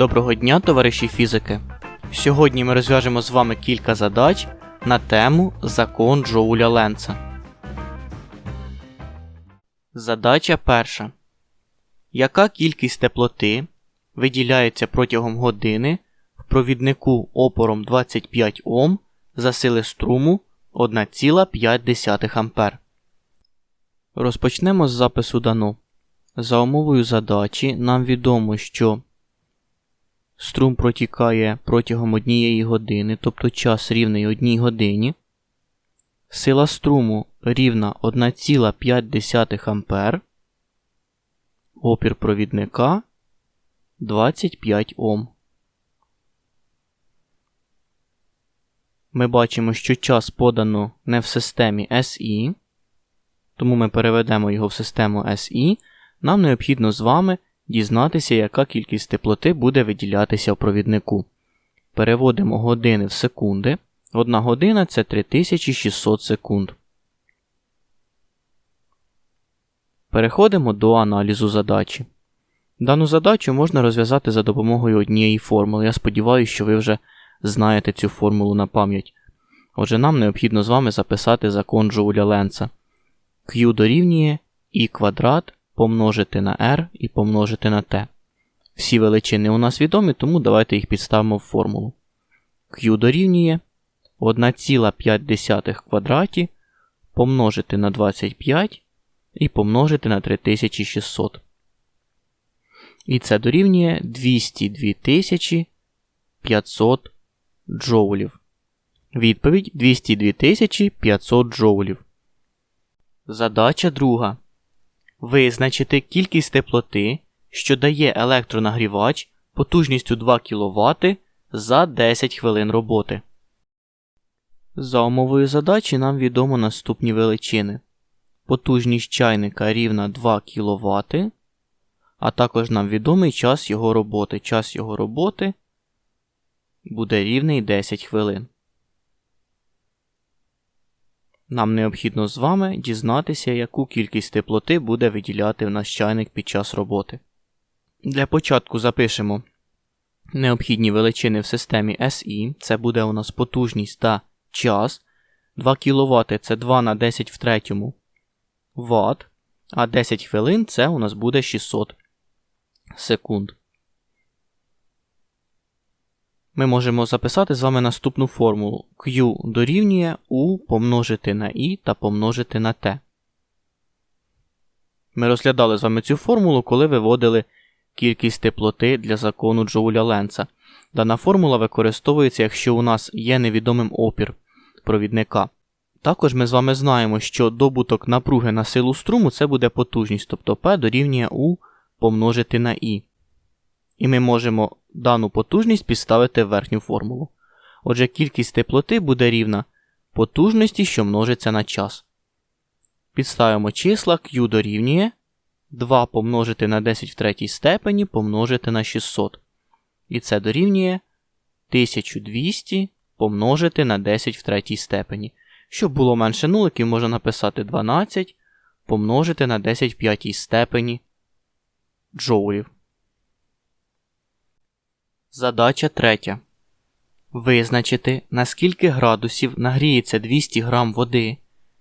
Доброго дня, товариші фізики! Сьогодні ми розв'яжемо з вами кілька задач на тему Закон Джоуля Ленца. Задача перша. Яка кількість теплоти виділяється протягом години в провіднику опором 25 Ом за сили струму 1,5 А? Розпочнемо з запису дано. За умовою задачі нам відомо, що струм протікає протягом однієї години, тобто час рівний одній годині. Сила струму рівна 1,5 А. Опір провідника 25 Ом. Ми бачимо, що час подано не в системі SI, тому ми переведемо його в систему SI. Нам необхідно з вами дізнатися, яка кількість теплоти буде виділятися в провіднику. Переводимо години в секунди. Одна година це 3600 секунд. Переходимо до аналізу задачі. Дану задачу можна розв'язати за допомогою однієї формули. Я сподіваюся, що ви вже знаєте цю формулу на пам'ять. Отже, нам необхідно з вами записати закон Джоуля Ленца. Q дорівнює I квадрат помножити на R і помножити на T. Всі величини у нас відомі, тому давайте їх підставимо в формулу. Q дорівнює 1,5 квадраті помножити на 25 і помножити на 3600. І це дорівнює 202 500 джоулів. Відповідь 202 500 джоулів. Задача друга. Визначити кількість теплоти, що дає електронагрівач потужністю 2 кВт за 10 хвилин роботи. За умовою задачі нам відомо наступні величини. Потужність чайника рівна 2 кВт, а також нам відомий час його роботи. Час його роботи буде рівний 10 хвилин. Нам необхідно з вами дізнатися, яку кількість теплоти буде виділяти в наш чайник під час роботи. Для початку запишемо необхідні величини в системі SI. Це буде у нас потужність та час. 2 кВт це 2 на 10 в третьому Вт, а 10 хвилин це у нас буде 600 секунд. Ми можемо записати з вами наступну формулу Q дорівнює U помножити на I та помножити на T. Ми розглядали з вами цю формулу, коли виводили кількість теплоти для закону Джоуля Ленца. Дана формула використовується, якщо у нас є невідомим опір провідника. Також ми з вами знаємо, що добуток напруги на силу струму це буде потужність, тобто P дорівнює U помножити на I. І ми можемо дану потужність підставити в верхню формулу. Отже, кількість теплоти буде рівна потужності, що множиться на час. Підставимо числа Q дорівнює 2 помножити на 10 в третій степені помножити на 600. І це дорівнює 1200 помножити на 10 в третій степені. Щоб було менше нуликів, можна написати 12 помножити на 10 в п'ятій степені джоулів. Задача третя. Визначити, на скільки градусів нагріється 200 грам води,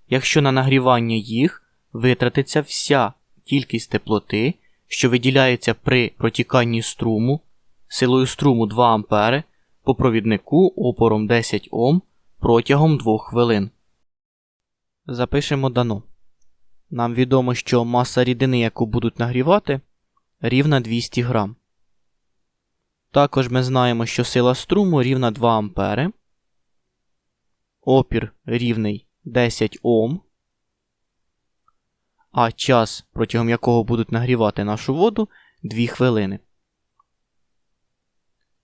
якщо на нагрівання їх витратиться вся кількість теплоти, що виділяється при протіканні струму силою струму 2 А по провіднику опором 10 Ом протягом 2 хвилин. Запишемо дано. Нам відомо, що маса рідини, яку будуть нагрівати, рівна 200 грам. Також ми знаємо, що сила струму рівна 2 А. Опір рівний 10 Ом. А час, протягом якого будуть нагрівати нашу воду 2 хвилини.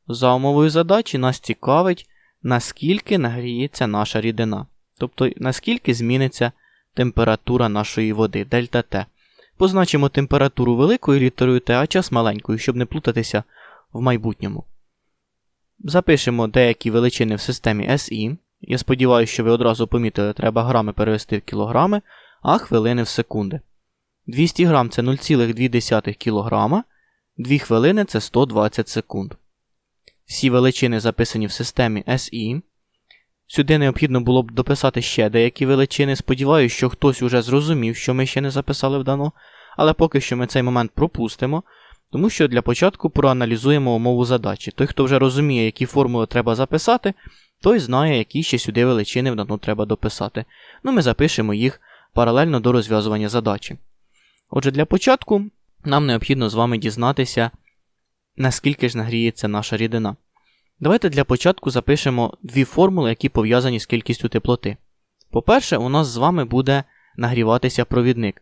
За умовою задачі нас цікавить, наскільки нагріється наша рідина. Тобто, наскільки зміниться температура нашої води дельта Т. Позначимо температуру великою літерою Т, а час маленькою, щоб не плутатися в майбутньому. Запишемо деякі величини в системі SI. Я сподіваюся, що ви одразу помітили, треба грами перевести в кілограми, а хвилини в секунди. 200 грам це 0,2 кг, 2 хвилини це 120 секунд. всі величини записані в системі SI. Сюди необхідно було б дописати ще деякі величини. Сподіваюсь, що хтось уже зрозумів, що ми ще не записали в дано, але поки що ми цей момент пропустимо, тому що для початку проаналізуємо умову задачі. Той, хто вже розуміє, які формули треба записати, той знає, які ще сюди величини в дано треба дописати. Ну, ми запишемо їх паралельно до розв'язування задачі. Отже, для початку нам необхідно з вами дізнатися, наскільки ж нагріється наша рідина. Давайте для початку запишемо дві формули, які пов'язані з кількістю теплоти. По-перше, у нас з вами буде нагріватися провідник.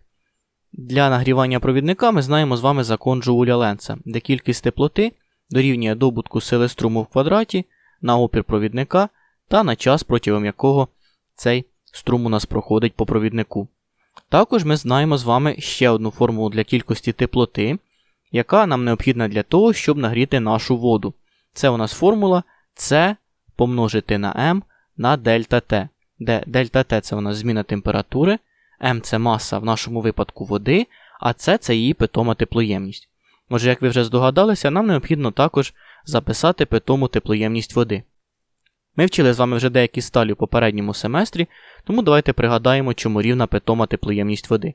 Для нагрівання провідника ми знаємо з вами закон Джоуля Ленца, де кількість теплоти дорівнює добутку сили струму в квадраті на опір провідника та на час, протягом якого цей струм у нас проходить по провіднику. Також ми знаємо з вами ще одну формулу для кількості теплоти, яка нам необхідна для того, щоб нагріти нашу воду. Це у нас формула С помножити на m на дельта Т, де дельта Т це у нас зміна температури, М це маса в нашому випадку води, а С це її питома теплоємність. Отже, як ви вже здогадалися, нам необхідно також записати питому теплоємність води. Ми вчили з вами вже деякі сталі у попередньому семестрі, тому давайте пригадаємо, чому рівна питома теплоємність води.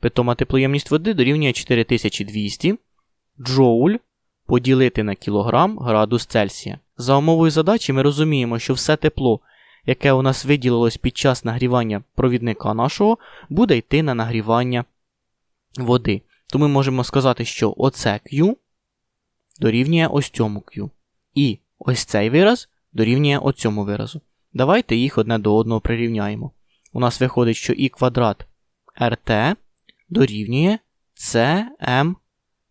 Питома теплоємність води дорівнює 4200 джоуль поділити на кілограм градус Цельсія. За умовою задачі ми розуміємо, що все тепло, яке у нас виділилось під час нагрівання провідника нашого, буде йти на нагрівання води. То ми можемо сказати, що оце Q дорівнює ось цьому Q. І ось цей вираз дорівнює оцьому виразу. Давайте їх одне до одного прирівняємо. У нас виходить, що і квадрат RT дорівнює CM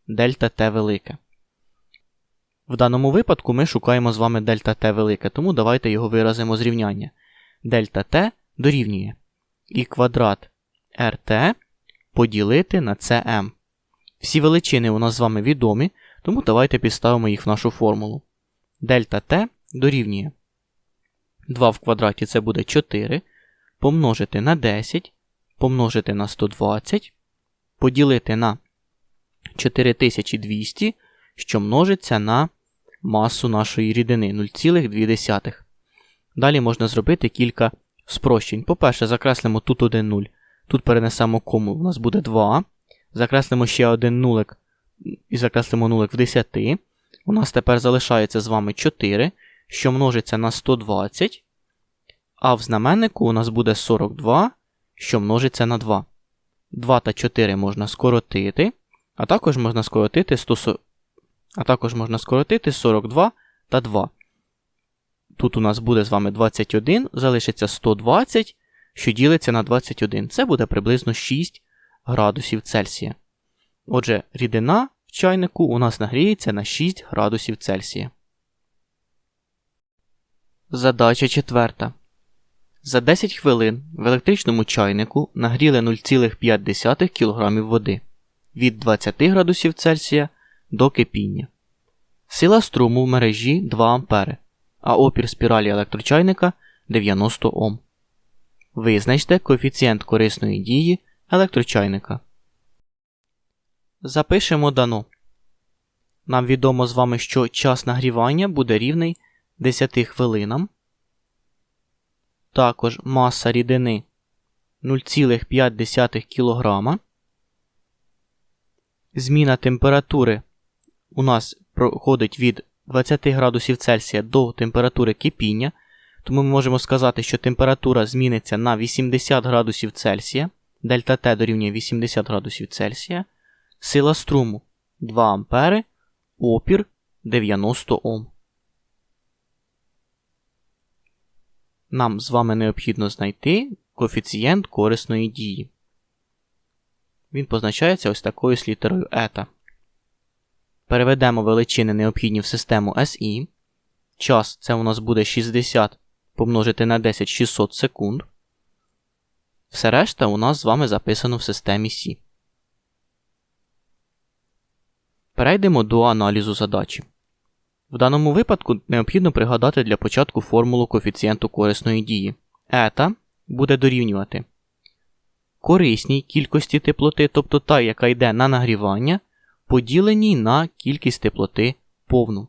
дельта Т велике. В даному випадку ми шукаємо з вами дельта Т велике, тому давайте його виразимо з рівняння. Дельта Т дорівнює і квадрат RT поділити на CM. Всі величини у нас з вами відомі, тому давайте підставимо їх в нашу формулу. Дельта Т дорівнює 2 в квадраті це буде 4, помножити на 10, помножити на 120, поділити на 4200, що множиться на масу нашої рідини 0,2. Далі можна зробити кілька спрощень. По-перше, закреслимо тут один 0. Тут перенесемо кому, у нас буде 2. Закреслимо ще один нулик і закреслимо нулик в 10. У нас тепер залишається з вами 4, що множиться на 120. А в знаменнику у нас буде 42, що множиться на 2. 2 та 4 можна скоротити, а також можна скоротити 100, а також можна скоротити 42 та 2. Тут у нас буде з вами 21, залишиться 120, що ділиться на 21. Це буде приблизно 6 градусів Цельсія. Отже, рідина в чайнику у нас нагріється на 6 градусів Цельсія. Задача четверта. За 10 хвилин в електричному чайнику нагріли 0,5 кг води від 20 градусів Цельсія до кипіння. Сила струму в мережі 2 А, а опір спіралі електрочайника 90 Ом. Визначте коефіцієнт корисної дії електрочайника. Запишемо дано. Нам відомо з вами, що час нагрівання буде рівний 10 хвилинам. Також маса рідини 0,5 кг. Зміна температури у нас проходить від 20 градусів Цельсія до температури кипіння. Тому ми можемо сказати, що температура зміниться на 80 градусів Цельсія. Дельта Т дорівнює 80 градусів Цельсія. Сила струму 2 А, опір 90 Ом. Нам з вами необхідно знайти коефіцієнт корисної дії. Він позначається ось такою з літерою ета. Переведемо величини необхідні в систему SI. Час це у нас буде 60 помножити на 10 600 секунд. Все решта у нас з вами записано в системі Сі. Перейдемо до аналізу задачі. В даному випадку необхідно пригадати для початку формулу коефіцієнту корисної дії. Ета буде дорівнювати корисній кількості теплоти, тобто та, яка йде на нагрівання, поділеній на кількість теплоти повну.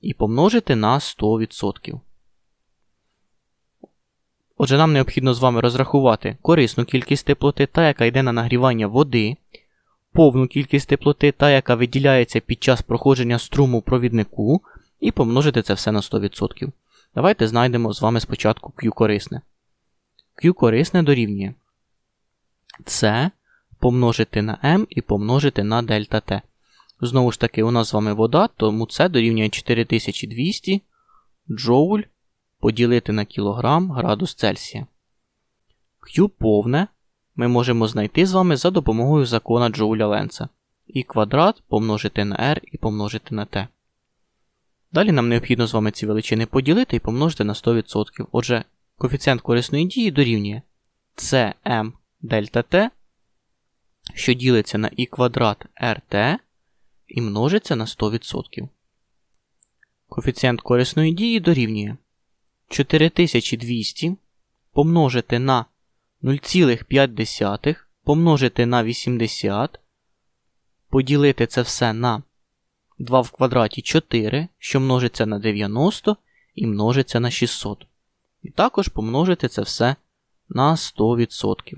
і помножити на 100%. Отже, нам необхідно з вами розрахувати корисну кількість теплоти, та яка йде на нагрівання води, повну кількість теплоти, та яка виділяється під час проходження струму провіднику, і помножити це все на 100%. Давайте знайдемо з вами спочатку Q корисне. Q корисне дорівнює С помножити на m і помножити на дельта T. Знову ж таки, у нас з вами вода, тому це дорівнює 4200 джоуль поділити на кілограм градус Цельсія. Q повне ми можемо знайти з вами за допомогою закона Джоуля Ленца. І квадрат помножити на r і помножити на t. Далі нам необхідно з вами ці величини поділити і помножити на 100%. Отже, коефіцієнт корисної дії дорівнює Cm дельта t, що ділиться на і квадрат rt і множиться на 100%. Коефіцієнт корисної дії дорівнює 4200 помножити на 0,5 помножити на 80, поділити це все на 2 в квадраті 4, що множиться на 90 і множиться на 600. І також помножити це все на 100%.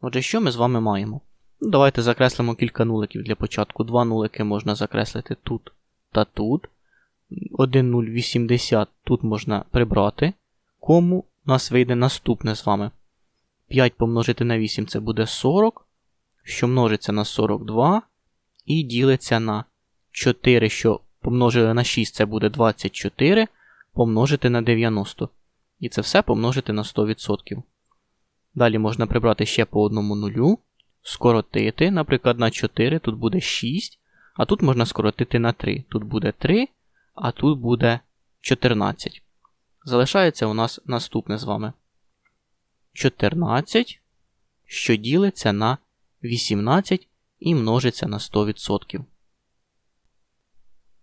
Отже, що ми з вами маємо? Давайте закреслимо кілька нуликів для початку. Два нулики можна закреслити тут та тут. 1,080 тут можна прибрати. Кому у нас вийде наступне з вами. 5 помножити на 8 це буде 40, що множиться на 42 і ділиться на 4, що помножили на 6, це буде 24, помножити на 90. І це все помножити на 100%. Далі можна прибрати ще по одному нулю, скоротити, наприклад, на 4, тут буде 6, а тут можна скоротити на 3. Тут буде 3, а тут буде 14. Залишається у нас наступне з вами. 14, що ділиться на 18 і множиться на 100%.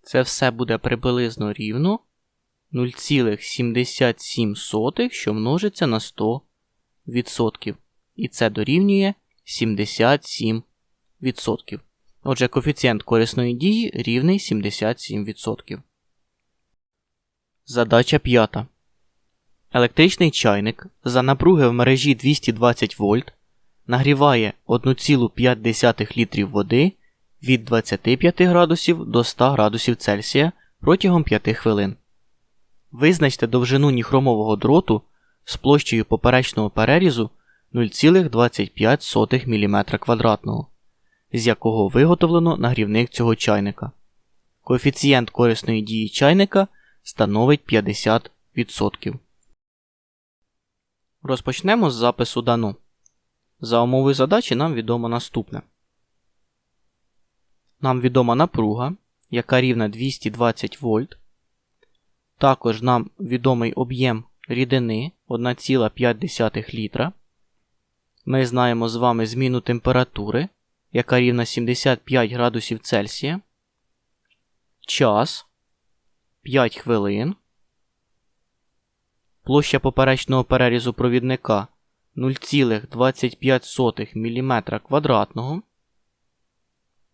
Це все буде приблизно рівно 0,77, що множиться на 100%. І це дорівнює 77%. Отже, коефіцієнт корисної дії рівний 77%. Задача 5. Електричний чайник за напруги в мережі 220 вольт нагріває 1,5 літрів води від 25 градусів до 100 градусів Цельсія протягом 5 хвилин. Визначте довжину ніхромового дроту з площею поперечного перерізу 0,25 мм квадратного, з якого виготовлено нагрівник цього чайника. Коефіцієнт корисної дії чайника становить 50%. Розпочнемо з запису дано. За умовою задачі нам відомо наступне. Нам відома напруга, яка рівна 220 вольт. Також нам відомий об'єм рідини 1,5 літра. Ми знаємо з вами зміну температури, яка рівна 75 градусів Цельсія. Час 5 хвилин. Площа поперечного перерізу провідника 0,25 мм квадратного.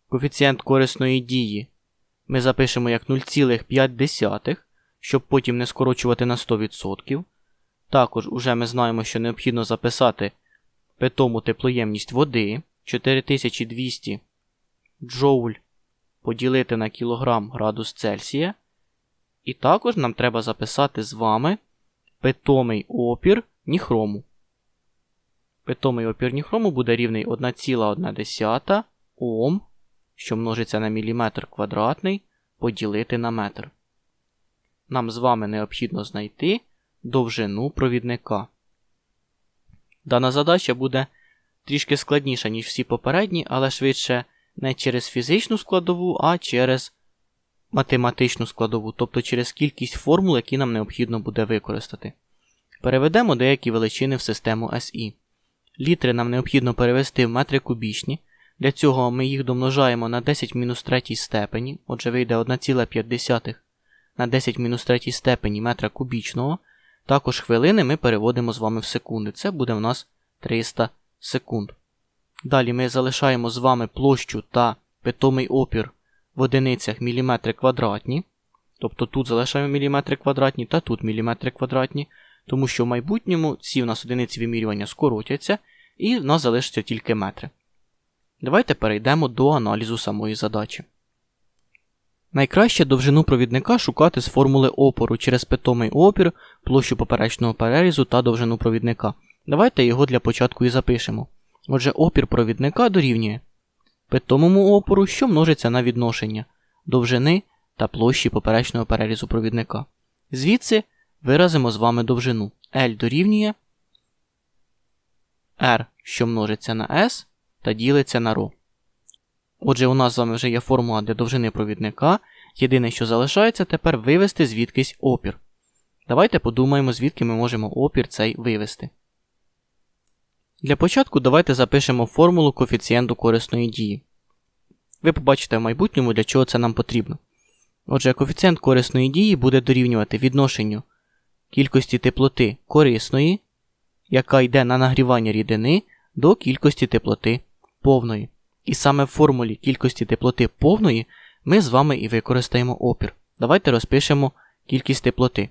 Коефіцієнт корисної дії ми запишемо як 0,5, щоб потім не скорочувати на 100%. Також уже ми знаємо, що необхідно записати питому теплоємність води 4200 джоуль поділити на кілограм градус Цельсія. І також нам треба записати з вами питомий опір ніхрому. Питомий опір ніхрому буде рівний 1,1 Ом, що множиться на міліметр квадратний, поділити на метр. Нам з вами необхідно знайти довжину провідника. Дана задача буде трішки складніша, ніж всі попередні, але швидше не через фізичну складову, а через математичну складову, тобто через кількість формул, які нам необхідно буде використати. Переведемо деякі величини в систему SI. Літри нам необхідно перевести в метри кубічні. Для цього ми їх домножаємо на 10 мінус 3 степені, отже, вийде 1,5 на 10 мінус 3 степені метра кубічного. Також хвилини ми переводимо з вами в секунди. Це буде в нас 300 секунд. Далі ми залишаємо з вами площу та питомий опір в одиницях міліметри квадратні. Тобто тут залишаємо міліметри квадратні та тут міліметри квадратні, тому що в майбутньому ці в нас одиниці вимірювання скоротяться, і в нас залишаться тільки метри. Давайте перейдемо до аналізу самої задачі. Найкраще довжину провідника шукати з формули опору через питомий опір, площу поперечного перерізу та довжину провідника. Давайте його для початку і запишемо. Отже, опір провідника дорівнює питомому опору, що множиться на відношення довжини та площі поперечного перерізу провідника. Звідси виразимо з вами довжину L дорівнює R, що множиться на S та ділиться на ρ. Отже, у нас з вами вже є формула для довжини провідника. Єдине, що залишається, тепер вивести звідкись опір. Давайте подумаємо, звідки ми можемо опір цей вивести. Для початку давайте запишемо формулу коефіцієнту корисної дії. Ви побачите в майбутньому, для чого це нам потрібно. Отже, коефіцієнт корисної дії буде дорівнювати відношенню кількості теплоти корисної, яка йде на нагрівання рідини, до кількості теплоти повної. І саме в формулі кількості теплоти повної ми з вами і використаємо опір. Давайте розпишемо кількість теплоти.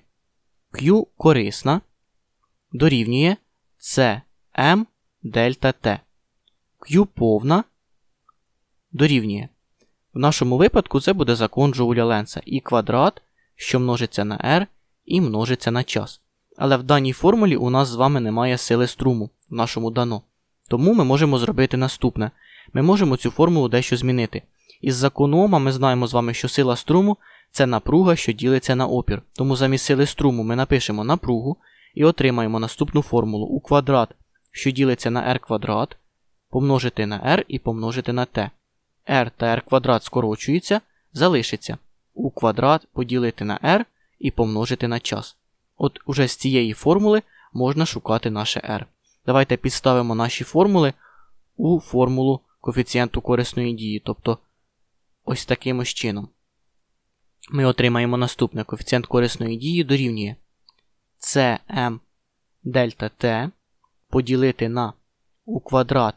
Q корисна дорівнює Cm дельта T. Q повна дорівнює. В нашому випадку це буде закон Джоуля Ленса і квадрат, що множиться на R і множиться на час. Але в даній формулі у нас з вами немає сили струму в нашому дано. Тому ми можемо зробити наступне. Ми можемо цю формулу дещо змінити. Із закону Ома ми знаємо з вами, що сила струму це напруга, що ділиться на опір. Тому замість сили струму ми напишемо напругу і отримаємо наступну формулу у квадрат, що ділиться на r квадрат, помножити на r і помножити на t. r та r квадрат скорочується, залишиться у квадрат поділити на r і помножити на час. От уже з цієї формули можна шукати наше r. Давайте підставимо наші формули у формулу коефіцієнту корисної дії, тобто ось таким ось чином. Ми отримаємо наступне коефіцієнт корисної дії дорівнює Cm дельта T поділити на у квадрат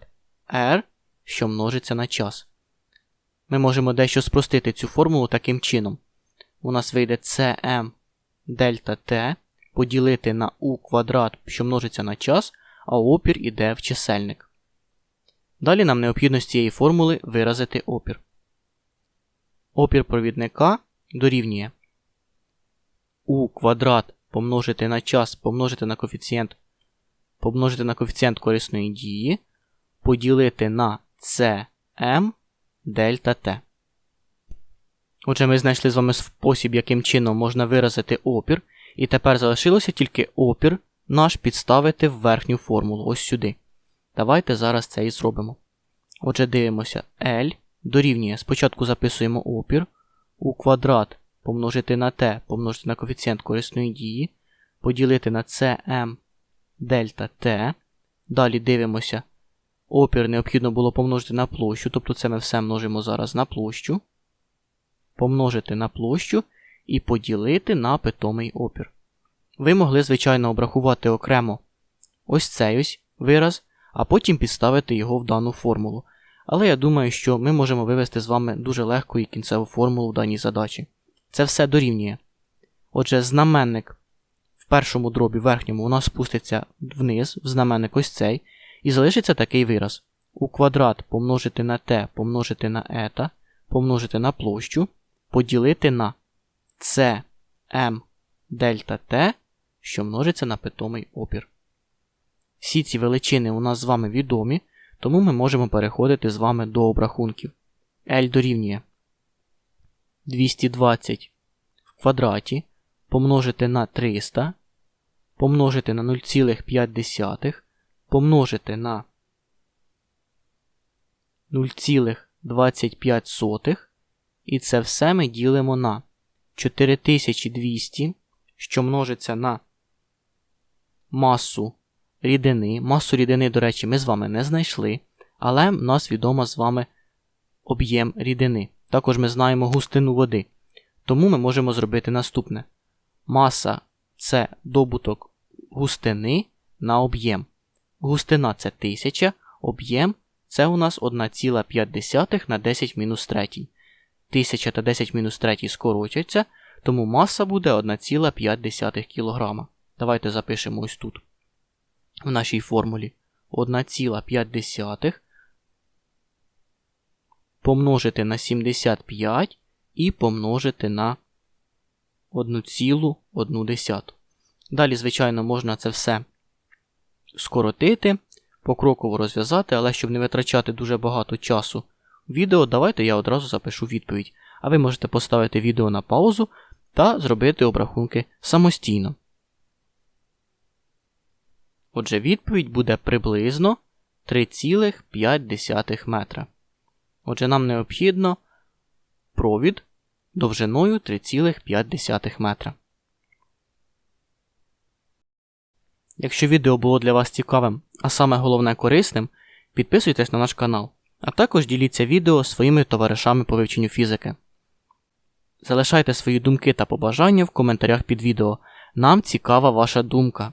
R, що множиться на час. Ми можемо дещо спростити цю формулу таким чином. У нас вийде Cm дельта T поділити на у квадрат, що множиться на час, а опір іде в чисельник. Далі нам необхідно з цієї формули виразити опір. Опір провідника дорівнює у квадрат помножити на час помножити на коефіцієнт помножити на коефіцієнт корисної дії, поділити на Cm дельта T. Отже, ми знайшли з вами спосіб, яким чином можна виразити опір, і тепер залишилося тільки опір наш підставити в верхню формулу ось сюди. Давайте зараз це і зробимо. Отже, дивимося L дорівнює. Спочатку записуємо опір у квадрат помножити на t, помножити на коефіцієнт корисної дії, поділити на Cm дельта T. Далі дивимося. Опір необхідно було помножити на площу, тобто це ми все множимо зараз на площу. Помножити на площу і поділити на питомий опір. Ви могли, звичайно, обрахувати окремо ось цей ось вираз, а потім підставити його в дану формулу. Але я думаю, що ми можемо вивести з вами дуже легко і кінцеву формулу в даній задачі. Це все дорівнює. Отже, знаменник в першому дробі верхньому у нас спуститься вниз, в знаменник ось цей, і залишиться такий вираз. У квадрат помножити на t, помножити на ета, помножити на площу, поділити на Cm дельта T, що множиться на питомий опір. Всі ці величини у нас з вами відомі, тому ми можемо переходити з вами до обрахунків. L дорівнює 220 в квадраті помножити на 300, помножити на 0,5, помножити на 0,25, і це все ми ділимо на 4200, що множиться на масу рідини. Масу рідини, до речі, ми з вами не знайшли, але в нас відомо з вами об'єм рідини. Також ми знаємо густину води. Тому ми можемо зробити наступне. Маса це добуток густини на об'єм. Густина це 1000, об'єм це у нас 1,5 на 10 мінус 3. 1000 та 10 мінус 3 скорочаться, тому маса буде 1,5 кг. Давайте запишемо ось тут. В нашій формулі 1,5 помножити на 75 і помножити на 1,1. Далі, звичайно, можна це все скоротити, покроково розв'язати, але щоб не витрачати дуже багато часу відео, давайте я одразу запишу відповідь. А ви можете поставити відео на паузу та зробити обрахунки самостійно. Отже, відповідь буде приблизно 3,5 метра. Отже, нам необхідно провід довжиною 3,5 метра. Якщо відео було для вас цікавим, а саме головне корисним, підписуйтесь на наш канал, а також діліться відео своїми товаришами по вивченню фізики. Залишайте свої думки та побажання в коментарях під відео. Нам цікава ваша думка.